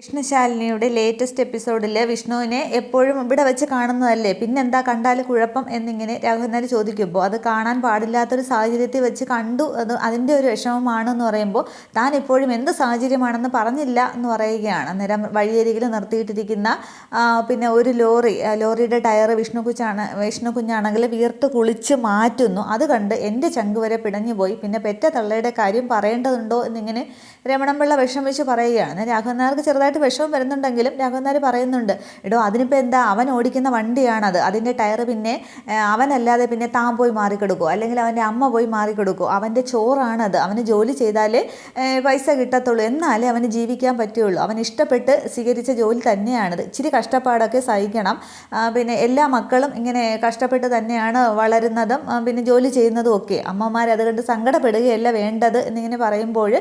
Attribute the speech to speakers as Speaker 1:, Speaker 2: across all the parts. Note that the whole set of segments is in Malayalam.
Speaker 1: വിഷ്ണുശാലിനിയുടെ ലേറ്റസ്റ്റ് എപ്പിസോഡിൽ വിഷ്ണുവിനെ എപ്പോഴും ഇവിടെ വെച്ച് കാണുന്നതല്ലേ? പിന്നെന്താ കണ്ടാൽ കുഴപ്പം എന്നിങ്ങനെ രാഘവനാൽ ചോദിക്കുമ്പോൾ അത് കാണാൻ പാടില്ലാത്തൊരു സാഹചര്യത്തിൽ വെച്ച് കണ്ടു അത് അതിന്റെ ഒരു വിഷമമാണെന്ന് പറയുമ്പോൾ താൻ ഇപ്പോഴും എന്ത് സാഹചര്യമാണെന്ന് പറഞ്ഞില്ല എന്ന് പറയുകയാണ്. അന്നേരം വഴിയരികിൽ നിർത്തിയിട്ടിരിക്കുന്ന പിന്നെ ഒരു ലോറി ലോറിയുടെ ടയർ വിഷ്ണു കുച്ചാണ് വിഷ്ണു കുഞ്ഞാണെങ്കിൽ വീർത്ത് കുളിച്ച് മാറ്റുന്നു. അത് കണ്ട് എന്റെ ചങ്ക് വരെ പിടഞ്ഞു പോയി. പിന്നെ പെറ്റ തള്ളയുടെ കാര്യം പറയേണ്ടതുണ്ടോ എന്നിങ്ങനെ രമണമ്പിള്ള വിഷമിച്ച് പറയുകയാണ്. രാഘവൻ നായർക്ക് ചെറുതായിട്ട് വിഷമം വരുന്നുണ്ടെങ്കിലും രാഘവൻ പറയുന്നുണ്ട് എടോ അതിനിപ്പോൾ എന്താ? അവൻ ഓടിക്കുന്ന വണ്ടിയാണത്. അതിന്റെ ടയർ പിന്നെ അവനല്ലാതെ പിന്നെ താൻ പോയി മാറിക്കെടുക്കും അല്ലെങ്കിൽ അവന്റെ അമ്മ പോയി മാറിക്കെടുക്കും അവന്റെ ചോറാണത്. അവന് ജോലി ചെയ്താലേ പൈസ കിട്ടത്തുള്ളൂ. എന്നാലേ അവന് ജീവിക്കാൻ പറ്റുള്ളൂ. അവൻ ഇഷ്ടപ്പെട്ട് സ്വീകരിച്ച ജോലി തന്നെയാണത്. ഇച്ചിരി കഷ്ടപ്പാടൊക്കെ സഹിക്കണം. പിന്നെ എല്ലാ മക്കളും ഇങ്ങനെ കഷ്ടപ്പെട്ട് തന്നെയാണ് വളരുന്നതും പിന്നെ ജോലി ചെയ്യുന്നതും ഒക്കെ. അമ്മമാർ അതുകൊണ്ട് സങ്കടപ്പെടുകയല്ല വേണ്ടത് എന്നിങ്ങനെ പറയുമ്പോൾ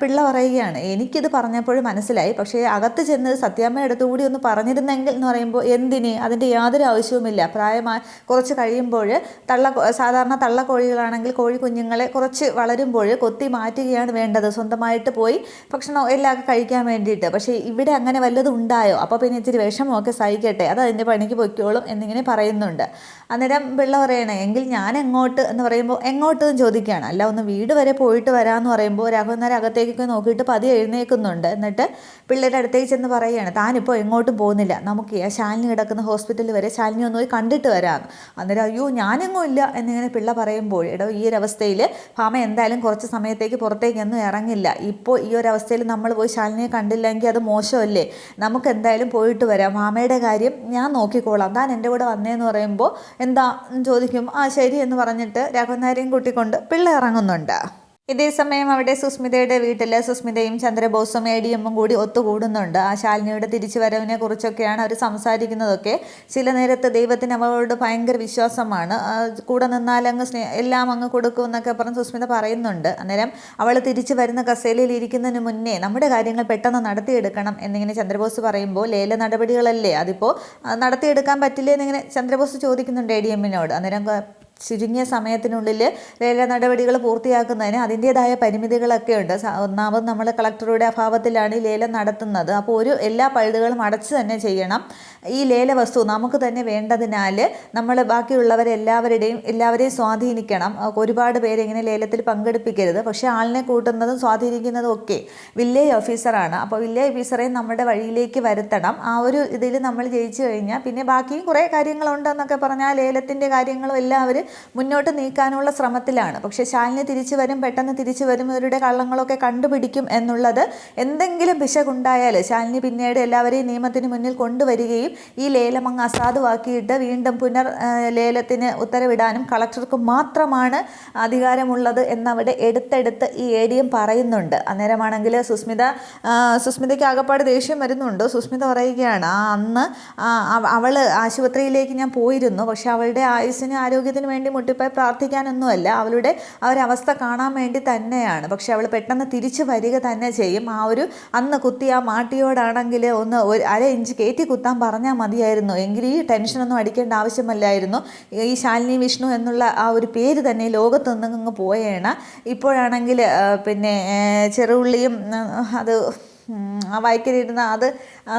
Speaker 1: പിള്ള പറയുകയാണ് എനിക്കിത് പറഞ്ഞപ്പോൾ മനസ്സിലായി. പക്ഷേ അകത്ത് ചെന്ന് സത്യാമ്മ അടുത്തുകൂടി ഒന്ന് പറഞ്ഞിരുന്നെങ്കിൽ എന്ന് പറയുമ്പോൾ എന്തിന്? അതിന്റെ യാതൊരു ആവശ്യവുമില്ല. പ്രായമായി കുറച്ച് കഴിയുമ്പോൾ തള്ള സാധാരണ തള്ള കോഴികളാണെങ്കിൽ കോഴി കുഞ്ഞുങ്ങളെ കുറച്ച് വളരുമ്പോൾ കൊത്തി മാറ്റുകയാണ് വേണ്ടത്. സ്വന്തമായിട്ട് പോയി ഭക്ഷണം എല്ലാം കഴിക്കാൻ വേണ്ടിയിട്ട്. പക്ഷേ ഇവിടെ അങ്ങനെ വല്ലതും ഉണ്ടായോ? അപ്പോൾ പിന്നെ ഇച്ചിരി വിഷമമൊക്കെ സഹിക്കട്ടെ. അത് അതിന്റെ പണിക്ക് പൊയ്ക്കോളും എന്നിങ്ങനെ പറയുന്നുണ്ട്. അന്നേരം പിള്ള പറയണേ എങ്കിൽ ഞാൻ എങ്ങോട്ട് എന്ന് പറയുമ്പോൾ എങ്ങോട്ട്? ചോദിക്കുകയാണ്. അല്ല ഒന്ന് വീട് വരെ പോയിട്ട് വരാമെന്ന് പറയുമ്പോൾ രാഘവൻ അകത്തേക്കൊക്കെ നോക്കിയിട്ട് പതി എഴുന്നേൽക്കുന്നുണ്ട് എന്നിട്ട് പിള്ളേരുടെ അടുത്തേക്ക് ചെന്ന് പറയുകയാണ് താനിപ്പോൾ എങ്ങോട്ടും പോകുന്നില്ല. നമുക്ക് ആ ശാലിനി കിടക്കുന്ന ഹോസ്പിറ്റലിൽ വരെ ശാലിനി ഒന്ന് പോയി കണ്ടിട്ട് വരാമെന്ന് അന്നേരം അയ്യോ ഞാനെങ്ങും ഇല്ല. എന്നിങ്ങനെ പിള്ള പറയുമ്പോൾ ഇടോ ഈ ഒരവസ്ഥയിൽ ഭാമ എന്തായാലും കുറച്ച് സമയത്തേക്ക് പുറത്തേക്കൊന്നും ഇറങ്ങില്ല. ഇപ്പോൾ ഈ ഒരു അവസ്ഥയിൽ നമ്മൾ പോയി ശാലിനിയെ കണ്ടില്ലെങ്കിൽ അത് മോശമല്ലേ? നമുക്ക് എന്തായാലും പോയിട്ട് വരാം. മാമയുടെ കാര്യം ഞാൻ നോക്കിക്കോളാം. താൻ എന്റെ കൂടെ വന്നേന്ന് പറയുമ്പോൾ എന്താ ചോദിക്കും? ആ ശരി എന്ന് പറഞ്ഞിട്ട് രാഘവൻ നായരെയും കൂട്ടിക്കൊണ്ട് പിള്ള ഇറങ്ങുന്നുണ്ട്. ഇതേ സമയം അവിടെ സുസ്മിതയുടെ വീട്ടിൽ സുസ്മിതയും ചന്ദ്രബോസും എ ഡി എമ്മും കൂടി ഒത്തുകൂടുന്നുണ്ട്. ആ ശാലിനിയുടെ തിരിച്ചു വരവിനെ കുറിച്ചൊക്കെയാണ് അവർ സംസാരിക്കുന്നതൊക്കെ. ചില നേരത്ത് ദൈവത്തിന് അവളോട് ഭയങ്കര വിശ്വാസമാണ്. കൂടെ നിന്നാൽ അങ്ങ് സ്നേ എല്ലാം അങ്ങ് കൊടുക്കും എന്നൊക്കെ പറഞ്ഞ് സുസ്മിത പറയുന്നുണ്ട്. അന്നേരം അവൾ തിരിച്ചു വരുന്ന കസേലയിൽ ഇരിക്കുന്നതിന് മുന്നേ നമ്മുടെ കാര്യങ്ങൾ പെട്ടെന്ന് നടത്തിയെടുക്കണം എന്നിങ്ങനെ ചന്ദ്രബോസ് പറയുമ്പോൾ ലേല നടപടികളല്ലേ? അതിപ്പോൾ നടത്തിയെടുക്കാൻ പറ്റില്ലേ? എന്നിങ്ങനെ ചന്ദ്രബോസ് ചോദിക്കുന്നുണ്ട് എ ഡി എമ്മിനോട് അന്നേരം ചുരുങ്ങിയ സമയത്തിനുള്ളിൽ ലേല നടപടികൾ പൂർത്തിയാക്കുന്നതിന് അതിന്റേതായ പരിമിതികളൊക്കെ ഉണ്ട്. ഒന്നാമത് നമ്മൾ കളക്ടറുടെ അഭാവത്തിലാണ് ഈ ലേലം നടത്തുന്നത്. അപ്പോൾ ഒരു എല്ലാ പഴുതുകളും അടച്ചു തന്നെ ചെയ്യണം. ഈ ലേല വസ്തു നമുക്ക് തന്നെ വേണ്ടതിനാൽ നമ്മൾ ബാക്കിയുള്ളവരെ എല്ലാവരുടെയും എല്ലാവരെയും സ്വാധീനിക്കണം. ഒരുപാട് പേരെ ഇങ്ങനെ ലേലത്തിൽ പങ്കെടുപ്പിക്കരുത്. പക്ഷേ ആളിനെ കൂട്ടുന്നതും സ്വാധീനിക്കുന്നതും ഒക്കെ വില്ലേജ് ഓഫീസറാണ്. അപ്പോൾ വില്ലേജ് ഓഫീസറെ നമ്മുടെ വഴിയിലേക്ക് വരുത്തണം. ആ ഒരു ഇതിൽ നമ്മൾ ജയിച്ചു കഴിഞ്ഞാൽ പിന്നെ ബാക്കിയും കുറേ കാര്യങ്ങളുണ്ടെന്നൊക്കെ പറഞ്ഞാൽ ലേലത്തിന്റെ കാര്യങ്ങളും എല്ലാം അവർ മുന്നോട്ട് നീക്കാനുള്ള ശ്രമത്തിലാണ്. പക്ഷേ ശാലിനി തിരിച്ചു വരും പെട്ടെന്ന് തിരിച്ചു വരും ഇവരുടെ കള്ളങ്ങളൊക്കെ കണ്ടുപിടിക്കും എന്നുള്ളത് എന്തെങ്കിലും പിശകുണ്ടായാൽ ശാലിനി പിന്നീട് എല്ലാവരെയും നിയമത്തിന് മുന്നിൽ കൊണ്ടുവരികയും ഈ ലേലം അങ്ങ് അസാധുവാക്കിയിട്ട് വീണ്ടും പുനർ ലേലത്തിന് ഉത്തരവിടാനും കളക്ടർക്ക് മാത്രമാണ് അധികാരമുള്ളത് എന്നവിടെ എടുത്തെടുത്ത് ഈ എ ഡി എം പറയുന്നുണ്ട്. അന്നേരമാണെങ്കിൽ സുസ്മിത സുസ്മിതയ്ക്ക് ആകപ്പാട് ദേഷ്യം വരുന്നുണ്ട്. സുസ്മിത പറയുകയാണ് ആ അന്ന് അവൾ ആശുപത്രിയിലേക്ക് ഞാൻ പോയിരുന്നു. പക്ഷെ അവളുടെ ആയുസ്സിന് ആരോഗ്യത്തിന് വേണ്ടി മുട്ടിപ്പോയി പ്രാർത്ഥിക്കാനൊന്നുമല്ല. അവളുടെ ആ ഒരു അവസ്ഥ കാണാൻ വേണ്ടി തന്നെയാണ്. പക്ഷെ അവൾ പെട്ടെന്ന് തിരിച്ചു വരിക തന്നെ ചെയ്യും. ആ ഒരു അന്ന് കുത്തി ആ മാട്ടിയോടാണെങ്കിൽ ഒന്ന് ഒരു അര ഇഞ്ച് കയറ്റി കുത്താൻ പറഞ്ഞാൽ മതിയായിരുന്നു. എങ്കിൽ ഈ ടെൻഷനൊന്നും അടിക്കേണ്ട ആവശ്യമല്ലായിരുന്നു. ഈ ശാലിനി വിഷ്ണു എന്നുള്ള ആ ഒരു പേര് തന്നെ ലോകത്ത് നിന്നങ്ങ് പോയേണ ഇപ്പോഴാണെങ്കിൽ പിന്നെ ചെറുള്ളിയും അത് ആ വായിക്കലിരുന്ന് അത്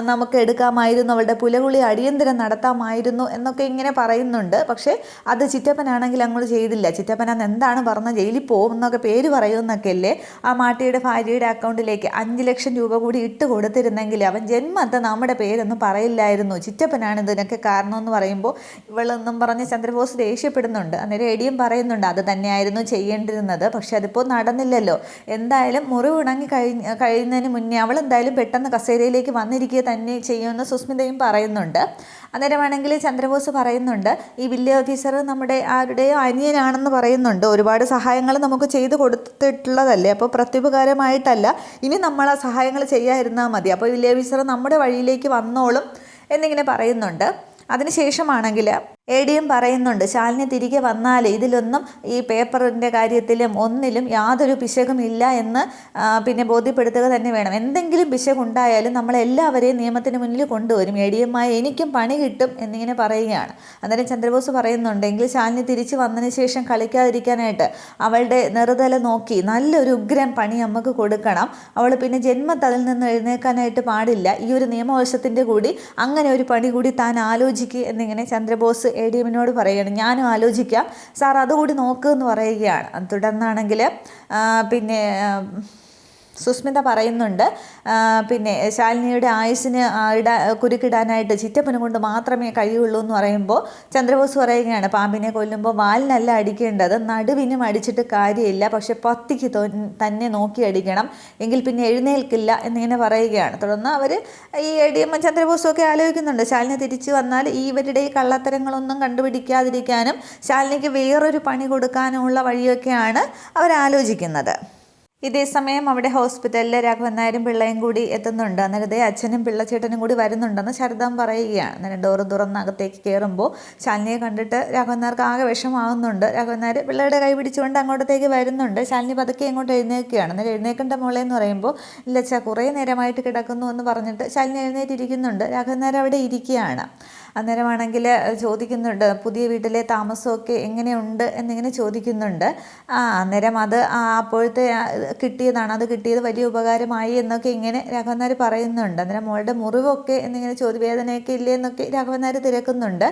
Speaker 1: നമുക്ക് എടുക്കാമായിരുന്നു അവളുടെ പുലകുളി അടിയന്തരം നടത്താമായിരുന്നു എന്നൊക്കെ ഇങ്ങനെ പറയുന്നുണ്ട്. പക്ഷേ അത് ചിറ്റപ്പനാണെങ്കിൽ അങ്ങോട്ട് ചെയ്തില്ല. ചിറ്റപ്പൻ അന്ന് എന്താണ് പറഞ്ഞ ജയിലിൽ പോകും എന്നൊക്കെ പേര് പറയുമെന്നൊക്കെ അല്ലേ ആ മാട്ടിയുടെ ഭാര്യയുടെ അക്കൗണ്ടിലേക്ക് അഞ്ച് ലക്ഷം രൂപ കൂടി ഇട്ട് കൊടുത്തിരുന്നെങ്കിൽ അവൻ ജന്മത്തെ നമ്മുടെ പേരൊന്നും പറയില്ലായിരുന്നു. ചിറ്റപ്പനാണ് ഇതിനൊക്കെ കാരണമെന്ന് പറയുമ്പോൾ ഇവളെന്നും പറഞ്ഞ് ചന്ദ്രബോസ് ദേഷ്യപ്പെടുന്നുണ്ട്. അന്നേരം എടിയും പറയുന്നുണ്ട് അത് തന്നെയായിരുന്നു ചെയ്യേണ്ടിരുന്നത് പക്ഷെ അതിപ്പോൾ നടന്നില്ലല്ലോ. എന്തായാലും മുറിവ് ഉണങ്ങി കഴിഞ്ഞ് കഴിയുന്നതിന് മുന്നേ അവൾ എന്തായാലും പെട്ടെന്ന് കസേരയിലേക്ക് വന്നിരിക്കുക തന്നെ ചെയ്യുമെന്ന് സുസ്മിതയും പറയുന്നുണ്ട്. അന്നേരമാണെങ്കിൽ ചന്ദ്രബോസ് പറയുന്നുണ്ട് ഈ വില്ലേജ് ഓഫീസർ നമ്മുടെ ആരുടെയോ അനിയനാണെന്ന് പറയുന്നുണ്ട്. ഒരുപാട് സഹായങ്ങൾ നമുക്ക് ചെയ്തു കൊടുത്തിട്ടുള്ളതല്ലേ? അപ്പോൾ പ്രത്യുപകാരമായിട്ടല്ല. ഇനി നമ്മൾ ആ സഹായങ്ങൾ ചെയ്യാതിരുന്നാൽ മതി. അപ്പോൾ വില്ലേജ് ഓഫീസർ നമ്മുടെ വഴിയിലേക്ക് വന്നോളും എന്നിങ്ങനെ പറയുന്നുണ്ട്. അതിനുശേഷമാണെങ്കിൽ എ ഡി എം പറയുന്നുണ്ട് ശാലിനി തിരികെ വന്നാൽ ഇതിലൊന്നും ഈ പേപ്പറിന്റെ കാര്യത്തിലും ഒന്നിലും യാതൊരു പിശകും ഇല്ല എന്ന് പിന്നെ ബോധ്യപ്പെടുത്തുക തന്നെ വേണം. എന്തെങ്കിലും പിശകുണ്ടായാലും നമ്മളെല്ലാവരെയും നിയമത്തിന് മുന്നിൽ കൊണ്ടുവരും. എ ഡി എമ്മായി എനിക്കും പണി കിട്ടും എന്നിങ്ങനെ പറയുകയാണ്. അന്നേരം ചന്ദ്രബോസ് പറയുന്നുണ്ടെങ്കിൽ ശാലിനി തിരിച്ച് വന്നതിന് ശേഷം കളിക്കാതിരിക്കാനായിട്ട് അവളുടെ നെറുതല നോക്കി നല്ലൊരു ഉഗ്രം പണി നമുക്ക് കൊടുക്കണം. അവൾ പിന്നെ ജന്മത്തതിൽ നിന്ന് എഴുന്നേൽക്കാനായിട്ട് പാടില്ല. ഈ ഒരു നിയമവശത്തിന്റെ കൂടി അങ്ങനെ ഒരു പണി കൂടി താൻ ആലോചിക്കുക എന്നിങ്ങനെ ചന്ദ്രബോസ് എ ഡി എമ്മിനോട് പറയുകയാണ് ഞാനും ആലോചിക്കാം. സാർ അതുകൂടി നോക്കുക എന്ന് പറയുകയാണ്. തുടർന്നാണെങ്കിൽ പിന്നെ സുസ്മിത പറയുന്നുണ്ട് പിന്നെ ശാലിനിയുടെ ആയുസിന് ഇടാ കുരുക്കിടാനായിട്ട് ചിറ്റപ്പനെ കൊണ്ട് മാത്രമേ കഴിയുള്ളൂ എന്ന് പറയുമ്പോൾ ചന്ദ്രബോസ് പറയുകയാണ് പാമ്പിനെ കൊല്ലുമ്പോൾ വാലിനല്ല അടിക്കേണ്ടത് നടുവിനും അടിച്ചിട്ട് കാര്യമില്ല പക്ഷെ പത്തിക്ക് തന്നെ നോക്കി അടിക്കണം എങ്കിൽ പിന്നെ എഴുന്നേൽക്കില്ല എന്നിങ്ങനെ പറയുകയാണ്. തുടർന്ന് അവർ ഈ എ ഡി ചന്ദ്രബോസും ഒക്കെ ആലോചിക്കുന്നുണ്ട് ശാലിനി തിരിച്ചു വന്നാൽ ഈ ഇവരുടെ ഈ കള്ളത്തരങ്ങളൊന്നും കണ്ടുപിടിക്കാതിരിക്കാനും ശാലിനിക്ക് വേറൊരു പണി കൊടുക്കാനുമുള്ള വഴിയൊക്കെയാണ് അവർ ആലോചിക്കുന്നത് ഇതേ സമയം അവിടെ ഹോസ്പിറ്റലിൽ രാഘവൻ നായരും പിള്ളയും കൂടി എത്തുന്നുണ്ട്. അന്നേരത്തെ അച്ഛനും പിള്ളച്ചേട്ടനും കൂടി വരുന്നുണ്ടെന്ന് ശരദം പറയുകയാണ്. അന്നേരം ഡോറ് തുറന്ന് അകത്തേക്ക് കയറുമ്പോൾ ശാലിനിയെ കണ്ടിട്ട് രാഘവൻ നായർക്ക് ആകെ വിഷമാവുന്നുണ്ട് രാഘവൻ നായർ പിള്ളയുടെ കൈ പിടിച്ചുകൊണ്ട് അങ്ങോട്ടത്തേക്ക് വരുന്നുണ്ട്. ശാലിനി പതുക്കെ ഇങ്ങോട്ട് എഴുന്നേൽക്കുകയാണ്. അന്നേരം എഴുന്നേക്കേണ്ട മോളെ എന്ന് പറയുമ്പോൾ ഇല്ല അച്ഛാ കുറേ നേരമായിട്ട് കിടക്കുന്നു എന്ന് പറഞ്ഞിട്ട് ശാലിനി എഴുന്നേറ്റിരിക്കുന്നുണ്ട്. രാഘവൻ നായർ അവിടെ ഇരിക്കുകയാണ്. അന്നേരമാണെങ്കിൽ ചോദിക്കുന്നുണ്ട് പുതിയ വീട്ടിലെ താമസമൊക്കെ എങ്ങനെയുണ്ട്? എന്നിങ്ങനെ ചോദിക്കുന്നുണ്ട്. ആ അന്നേരം അത് അപ്പോഴത്തെ കിട്ടിയതാണ്. അത് കിട്ടിയത് വലിയ ഉപകാരമായി എന്നൊക്കെ ഇങ്ങനെ രാഘവൻ നായർ പറയുന്നുണ്ട്. അന്നേരം മോളുടെ മുറിവൊക്കെ എന്നിങ്ങനെ ചോദ്യവേദനയൊക്കെ ഇല്ലേ എന്നൊക്കെ രാഘവൻ നായർ തിരക്കുന്നുണ്ട്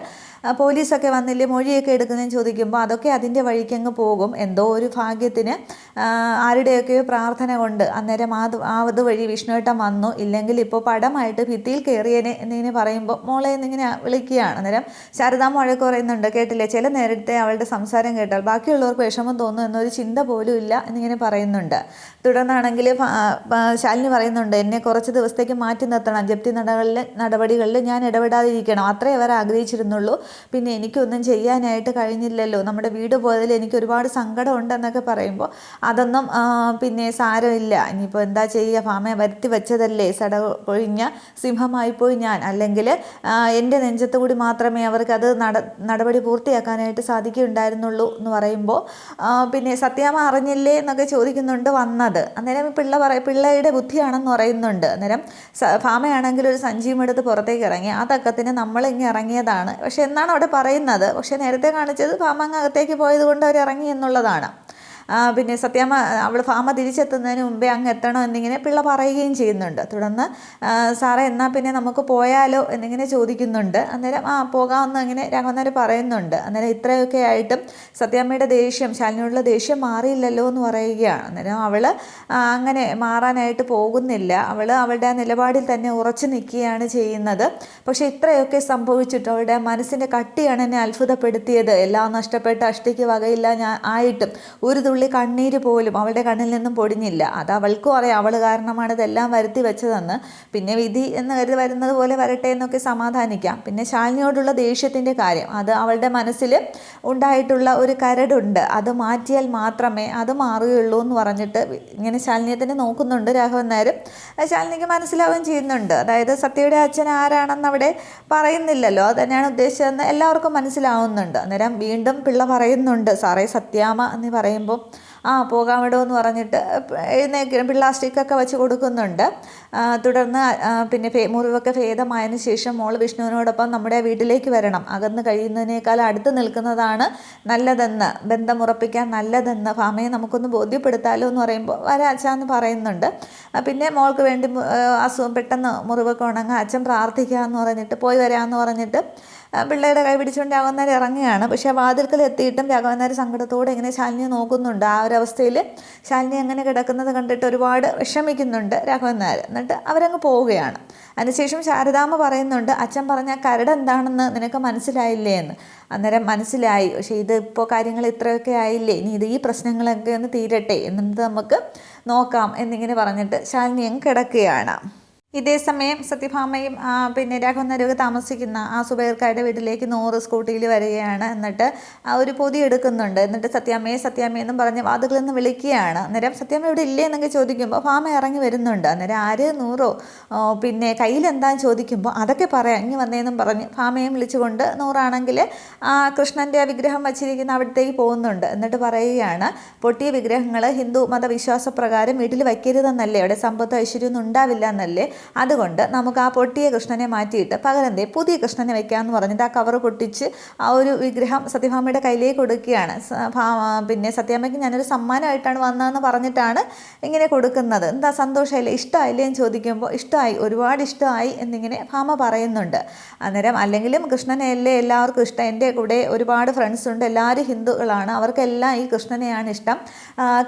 Speaker 1: പോലീസൊക്കെ വന്നില്ലേ മൊഴിയൊക്കെ എടുക്കുന്നതെന്ന് ചോദിക്കുമ്പോൾ അതൊക്കെ അതിന്റെ വഴിക്കങ്ങ് പോകും. എന്തോ ഒരു ഭാഗ്യത്തിന് ആരുടെയൊക്കെയോ പ്രാർത്ഥന കൊണ്ട് അന്നേരം ആ ആ അത് വഴി വിഷ്ണുവേട്ടൻ വന്നു. ഇല്ലെങ്കിൽ ഇപ്പോൾ പടമായിട്ട് ഭിത്തിയിൽ കയറിയനെ എന്നിങ്ങനെ പറയുമ്പോൾ മോളെ എന്നിങ്ങനെ വിളിക്കുകയാണ്. അന്നേരം ശാരദാ മോഴൊക്കെ പറയുന്നുണ്ട്. കേട്ടില്ലേ? ചില നേരത്തെ അവളുടെ സംസാരം കേട്ടാൽ ബാക്കിയുള്ളവർക്ക് വിഷമം തോന്നും എന്നൊരു ചിന്ത പോലും ഇല്ല എന്നിങ്ങനെ പറയുന്നുണ്ട്. തുടർന്നാണെങ്കിൽ ശാലിനി പറയുന്നുണ്ട് എന്നെ കുറച്ച് ദിവസത്തേക്ക് മാറ്റി നിർത്തണം. ജപ്തി നടകളിൽ നടപടികളിൽ ഞാൻ ഇടപെടാതിരിക്കണം. അത്രേ അവർ ആഗ്രഹിച്ചിരുന്നുള്ളൂ. പിന്നെ എനിക്കൊന്നും ചെയ്യാനായിട്ട് കഴിഞ്ഞില്ലല്ലോ. നമ്മുടെ വീട് പോയതിൽ എനിക്ക് ഒരുപാട് സങ്കടം ഉണ്ടെന്നൊക്കെ പറയുമ്പോൾ അതൊന്നും പിന്നെ സാരമില്ല. ഇനിയിപ്പോൾ എന്താ ചെയ്യുക? ഫാമയെ വരുത്തി വെച്ചതല്ലേ? സട പൊഴിഞ്ഞ സിംഹമായി പോയി ഞാൻ. അല്ലെങ്കിൽ എന്റെ നെഞ്ചത്ത് കൂടി മാത്രമേ അവർക്ക് അത് നട നടപടി പൂർത്തിയാക്കാനായിട്ട് സാധിക്കുകയുണ്ടായിരുന്നുള്ളൂ എന്ന് പറയുമ്പോൾ പിന്നെ സത്യാമ അറിഞ്ഞില്ലേ എന്നൊക്കെ ചോദിക്കുന്നുണ്ട്. വന്നത്. അന്നേരം പിള്ള പറ പിള്ളയുടെ ബുദ്ധിയാണെന്ന് പറയുന്നുണ്ട്. അന്നേരം ഫാമയാണെങ്കിൽ ഒരു സഞ്ചിയും എടുത്ത് പുറത്തേക്ക് ഇറങ്ങി. ആ തക്കത്തിന് നമ്മളിങ്ങി ഇറങ്ങിയതാണ്. പക്ഷെ എന്നാണ് അവിടെ പറയുന്നത്? പക്ഷെ നേരത്തെ കാണിച്ചത് ഫാമ അങ്ങ് അകത്തേക്ക് പോയത് കൊണ്ട് അവർ ഇറങ്ങി എന്നുള്ളതാണ്. പിന്നെ സത്യാമ്മ അവൾ ഫാമ തിരിച്ചെത്തുന്നതിന് മുമ്പേ അങ്ങ് എത്തണം എന്നിങ്ങനെ പിള്ള പറയുകയും ചെയ്യുന്നുണ്ട്. തുടർന്ന് സാറേ എന്നാൽ പിന്നെ നമുക്ക് പോയാലോ? എന്നിങ്ങനെ ചോദിക്കുന്നുണ്ട്. അന്നേരം ആ പോകാമെന്ന് അങ്ങനെ രാഘവന്നാർ പറയുന്നുണ്ട്. അന്നേരം ഇത്രയൊക്കെ ആയിട്ടും സത്യാമ്മയുടെ ദേഷ്യം ശാലിനോടുള്ള ദേഷ്യം മാറിയില്ലല്ലോ എന്ന് പറയുകയാണ്. അന്നേരം അവൾ അങ്ങനെ മാറാനായിട്ട് പോകുന്നില്ല. അവൾ അവളുടെ നിലപാടിൽ തന്നെ ഉറച്ചു നിൽക്കുകയാണ് ചെയ്യുന്നത്. പക്ഷേ ഇത്രയൊക്കെ സംഭവിച്ചിട്ട് അവളുടെ മനസ്സിന്റെ കട്ടിയാണ് എന്നെ അത്ഭുതപ്പെടുത്തിയത്. എല്ലാം നഷ്ടപ്പെട്ട് അഷ്ടിക്ക് വകയില്ല ഞാൻ ആയിട്ടും ഒരു കണ്ണീര് പോലും അവളുടെ കണ്ണിൽ നിന്നും പൊടിഞ്ഞില്ല. അത് അവൾക്കും അറിയാം. അവൾ കാരണമാണ് ഇതെല്ലാം വരുത്തി വെച്ചതെന്ന്. പിന്നെ വിധി എന്ന് കരുതി വരുന്നത് പോലെ വരട്ടെ എന്നൊക്കെ സമാധാനിക്കാം. പിന്നെ ശാലിനിയോടുള്ള ദേഷ്യത്തിന്റെ കാര്യം. അത് അവളുടെ മനസ്സിൽ ഉണ്ടായിട്ടുള്ള ഒരു കരടുണ്ട്. അത് മാറ്റിയാൽ മാത്രമേ അത് മാറുകയുള്ളൂ എന്ന് പറഞ്ഞിട്ട് ഇങ്ങനെ ശാലിനിയെ തന്നെ നോക്കുന്നുണ്ട് രാഘവൻ നായർ. ശാലിനിക്ക് മനസ്സിലാവുകയും ചെയ്യുന്നുണ്ട്. അതായത് സത്യയുടെ അച്ഛൻ ആരാണെന്ന് അവിടെ പറയുന്നില്ലല്ലോ. അത് തന്നെയാണ് ഉദ്ദേശിച്ചതെന്ന് എല്ലാവർക്കും മനസ്സിലാവുന്നുണ്ട്. അന്നേരം വീണ്ടും പിള്ള പറയുന്നുണ്ട്. സാറേ സത്യാമ എന്ന് പറയുമ്പോൾ ആ പോകാൻ വിടുമോ എന്ന് പറഞ്ഞിട്ട് എഴുന്നേക്ക് പ്ലാസ്റ്റിക്കൊക്കെ വെച്ച് കൊടുക്കുന്നുണ്ട്. തുടർന്ന് പിന്നെ മുറിവൊക്കെ ഭേദമായതിന് ശേഷം മോൾ വിഷ്ണുവിനോടൊപ്പം നമ്മുടെ വീട്ടിലേക്ക് വരണം. അകന്ന് കഴിയുന്നതിനേക്കാൾ അടുത്ത് നിൽക്കുന്നതാണ് നല്ലതെന്ന് ബന്ധമുറപ്പിക്കാൻ നല്ലതെന്ന് ഫാമയെ നമുക്കൊന്ന് ബോധ്യപ്പെടുത്താലോ എന്ന് പറയുമ്പോൾ വരാ അച്ഛാന്ന് പറയുന്നുണ്ട്. പിന്നെ മോൾക്ക് വേണ്ടി അസുഖം പെട്ടെന്ന് മുറിവൊക്കെ ഉണങ്ങാൻ അച്ഛൻ പ്രാർത്ഥിക്കുക എന്ന് പറഞ്ഞിട്ട് പോയി വരാമെന്ന് പറഞ്ഞിട്ട് ആ, പിള്ളയുടെ കൈ പിടിച്ചുകൊണ്ട് രാഘവന്നാർ ഇറങ്ങുകയാണ്. പക്ഷേ വാതിൽക്കൽ എത്തിയിട്ടും രാഘവന്നാർ സങ്കടത്തോടെ ഇങ്ങനെ ശാലിനിയെ നോക്കുന്നുണ്ട്. ആ ഒരു അവസ്ഥയിൽ ശാലിനി അങ്ങനെ കിടക്കുന്നത് കണ്ടിട്ട് ഒരുപാട് വിഷമിക്കുന്നുണ്ട് രാഘവൻ നായർ എന്നിട്ട് അവരങ്ങ് പോവുകയാണ്. അതിനുശേഷം ശാരദാമ്മ പറയുന്നുണ്ട് അച്ഛൻ പറഞ്ഞ കരട് എന്താണെന്ന് നിനക്ക് മനസ്സിലായില്ലേ എന്ന്. അന്നേരം മനസ്സിലായി. പക്ഷേ ഇത് ഇപ്പോൾ കാര്യങ്ങൾ ഇത്രയൊക്കെ ആയില്ലേ? ഇനി ഇത് ഈ പ്രശ്നങ്ങളൊക്കെ ഒന്ന് തീരട്ടെ. എന്നിട്ട് നമുക്ക് നോക്കാം എന്നിങ്ങനെ പറഞ്ഞിട്ട് ശാലിനി അങ്ങ് കിടക്കുകയാണ്. ഇതേ സമയം സത്യഭാമയും പിന്നെ രാഘവൻ നരൂപ് താമസിക്കുന്ന ആ സുബൈർക്കാരുടെ വീട്ടിലേക്ക് നൂറ് സ്കൂട്ടിയിൽ വരികയാണ്. എന്നിട്ട് ഒരു പൊതി എടുക്കുന്നുണ്ട്. എന്നിട്ട് സത്യാമ്മയെ സത്യാമ്മ എന്നും പറഞ്ഞ് വാതുകളിൽ നിന്ന് വിളിക്കുകയാണ്. അന്നേരം സത്യാമ്മ ഇവിടെ ഇല്ലേ എന്നൊക്കെ ചോദിക്കുമ്പോൾ ഭാമ ഇറങ്ങി വരുന്നുണ്ട്. അന്നേരം ആര് നൂറോ? പിന്നെ കയ്യിലെന്താന്ന് ചോദിക്കുമ്പോൾ അതൊക്കെ പറയാം. ഇങ്ങ് വന്നേന്നും പറഞ്ഞ് ഭാമയും വിളിച്ചുകൊണ്ട് നൂറാണെങ്കിൽ കൃഷ്ണന്റെ വിഗ്രഹം വച്ചിരിക്കുന്ന അവിടത്തേക്ക് പോകുന്നുണ്ട്. എന്നിട്ട് പറയുകയാണ് പൊട്ടിയ വിഗ്രഹങ്ങൾ ഹിന്ദു മതവിശ്വാസപ്രകാരം വീട്ടിൽ വയ്ക്കരുതെന്നല്ലേ? അവിടെ സമ്പത്ത് ഐശ്വര്യമൊന്നും ഉണ്ടാവില്ല എന്നല്ലേ? അതുകൊണ്ട് നമുക്ക് ആ പൊട്ടിയ കൃഷ്ണനെ മാറ്റിയിട്ട് പകരം ദേ പുതിയ കൃഷ്ണനെ വെക്കാമെന്ന് പറഞ്ഞിട്ട് ആ കവർ പൊട്ടിച്ച് ആ ഒരു വിഗ്രഹം സത്യഭാമയുടെ കയ്യിലേക്ക് കൊടുക്കുകയാണ്. പിന്നെ സത്യാമ്മയ്ക്ക് ഞാനൊരു സമ്മാനമായിട്ടാണ് വന്നതെന്ന് പറഞ്ഞിട്ടാണ് ഇങ്ങനെ കൊടുക്കുന്നത്. എന്താ സന്തോഷമായില്ലേ? ഇഷ്ടമായില്ലേ എന്ന് ചോദിക്കുമ്പോൾ ഇഷ്ടമായി ഒരുപാട് ഇഷ്ടമായി എന്നിങ്ങനെ ഭാമ പറയുന്നുണ്ട്. അന്നേരം അല്ലെങ്കിലും കൃഷ്ണനെയല്ലേ എല്ലാവർക്കും ഇഷ്ടം? എന്റെ കൂടെ ഒരുപാട് ഫ്രണ്ട്സ് ഉണ്ട് എല്ലാവരും ഹിന്ദുക്കളാണ് അവർക്കെല്ലാം ഈ കൃഷ്ണനെയാണ് ഇഷ്ടം.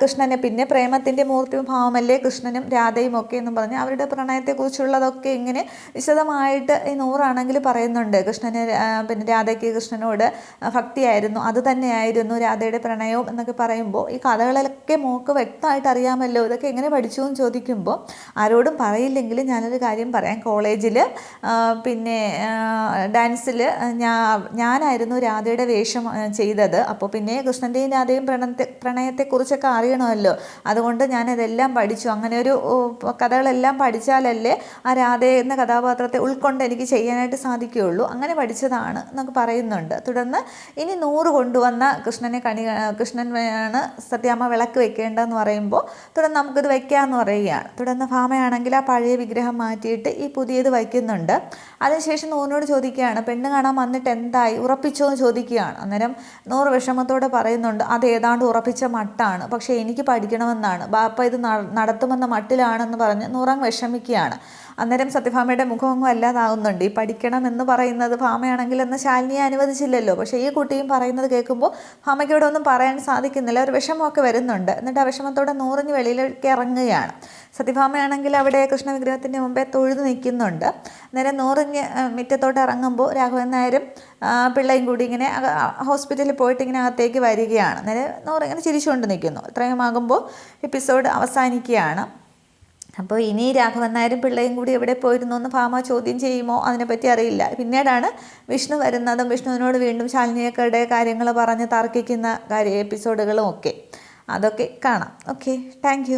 Speaker 1: കൃഷ്ണനെ പിന്നെ പ്രേമത്തിന്റെ മൂർത്തി ഭാവമല്ലേ കൃഷ്ണനും രാധയും ഒക്കെ എന്നും പറഞ്ഞ് അവരുടെ പ്രണയത്തെക്കുറിച്ചുള്ളതൊക്കെ ഇങ്ങനെ വിശദമായിട്ട് ഈ നൂറാണെങ്കിൽ പറയുന്നുണ്ട്. കൃഷ്ണന് പിന്നെ രാധയ്ക്ക് കൃഷ്ണനോട് ഭക്തിയായിരുന്നു. അത് തന്നെയായിരുന്നു രാധയുടെ പ്രണയവും എന്നൊക്കെ പറയുമ്പോൾ ഈ കഥകളിലൊക്കെ മോക്ക് വ്യക്തമായിട്ട് അറിയാമല്ലോ. ഇതൊക്കെ എങ്ങനെ പഠിച്ചു എന്ന് ചോദിക്കുമ്പോൾ ആരോടും പറയില്ലെങ്കിലും ഞാനൊരു കാര്യം പറയാം. കോളേജിൽ പിന്നെ ഡാൻസിൽ ഞാൻ ഞാനായിരുന്നു രാധയുടെ വേഷം ചെയ്തത്. അപ്പോൾ പിന്നെ കൃഷ്ണന്റെയും രാധയും പ്രണയത്തെ പ്രണയത്തെക്കുറിച്ചൊക്കെ അറിയണമല്ലോ. അതുകൊണ്ട് ഞാനതെല്ലാം പഠിച്ചു. അങ്ങനെ ഒരു കഥകളെല്ലാം പഠിച്ചാലല്ലേ ആ രാധ എന്ന കഥാപാത്രത്തെ ഉൾക്കൊണ്ട് എനിക്ക് ചെയ്യാനായിട്ട് സാധിക്കുകയുള്ളൂ. അങ്ങനെ പഠിച്ചതാണ് എന്നൊക്കെ പറയുന്നുണ്ട്. തുടർന്ന് ഇനി നൂറ് കൊണ്ടുവന്ന കൃഷ്ണനെ കണി കൃഷ്ണനാണ് സത്യാമ്മ വിളക്ക് വെക്കേണ്ടതെന്ന് പറയുമ്പോൾ തുടർന്ന് നമുക്കിത് വെക്കാമെന്ന് പറയുകയാണ്. തുടർന്ന് ഭാമയാണെങ്കിൽ ആ പഴയ വിഗ്രഹം മാറ്റിയിട്ട് ഈ പുതിയത് വയ്ക്കുന്നുണ്ട്. അതിനുശേഷം നൂറിനോട് ചോദിക്കുകയാണ് പെണ്ണ് കാണാൻ വന്നിട്ട് എന്തായി? ഉറപ്പിച്ചോ? എന്ന് ചോദിക്കുകയാണ്. അന്നേരം നൂറ് വിഷമത്തോടെ പറയുന്നുണ്ട് അത് ഏതാണ്ട് ഉറപ്പിച്ച മട്ടാണ്. പക്ഷേ എനിക്ക് പഠിക്കണമെന്നാണ്. ബാപ്പ ഇത് നട- നടത്തുമെന്ന മട്ടിലാണെന്ന് പറഞ്ഞ് നൂറങ്ങ് വിഷമിക്കുകയാണ്. അന്നേരം സത്യഭാമയുടെ മുഖമൊന്നും അല്ലാതാവുന്നുണ്ട്. ഈ പഠിക്കണം എന്ന് പറയുന്നത് ഭാമയാണെങ്കിൽ എന്ന് ശാലിനിയെ അനുവദിച്ചില്ലല്ലോ. പക്ഷേ ഈ കുട്ടിയും പറയുന്നത് കേൾക്കുമ്പോൾ ഭാമയ്ക്കോട് ഒന്നും പറയാൻ സാധിക്കുന്നില്ല. ഒരു വിഷമമൊക്കെ വരുന്നുണ്ട്. എന്നിട്ട് ആ വിഷമത്തോടെ നൂറിഞ്ഞ് വെളിയിലേക്ക് ഇറങ്ങുകയാണ്. സത്യഭാമയാണെങ്കിൽ അവിടെ കൃഷ്ണ വിഗ്രഹത്തിന്റെ മുമ്പേ തൊഴുതു നിൽക്കുന്നുണ്ട്. നേരെ നൂറിഞ്ഞ് മിറ്റത്തോട്ട് ഇറങ്ങുമ്പോൾ രാഘവൻ നായരും പിള്ളയും കൂടി ഇങ്ങനെ ഹോസ്പിറ്റലിൽ പോയിട്ട് ഇങ്ങനെ അകത്തേക്ക് വരികയാണ്. നേരെ നൂറിങ്ങനെ ചിരിച്ചുകൊണ്ട് നിൽക്കുന്നു. ഇത്രയും ആകുമ്പോൾ എപ്പിസോഡ് അവസാനിക്കുകയാണ്. അപ്പോൾ ഇനി രാഘവൻ നായരും പിള്ളയും കൂടി എവിടെ പോയിരുന്നു എന്ന് ഭാമ ചോദ്യം ചെയ്യുമോ? അതിനെപ്പറ്റി അറിയില്ല. പിന്നീടാണ് വിഷ്ണു വരുന്നതും വിഷ്ണുവിനോട് വീണ്ടും ശാലിനിയക്കയുടെ കാര്യങ്ങൾ പറഞ്ഞ് തർക്കിക്കുന്ന കാര്യ എപ്പിസോഡുകളും ഒക്കെ. അതൊക്കെ കാണാം. Okay thank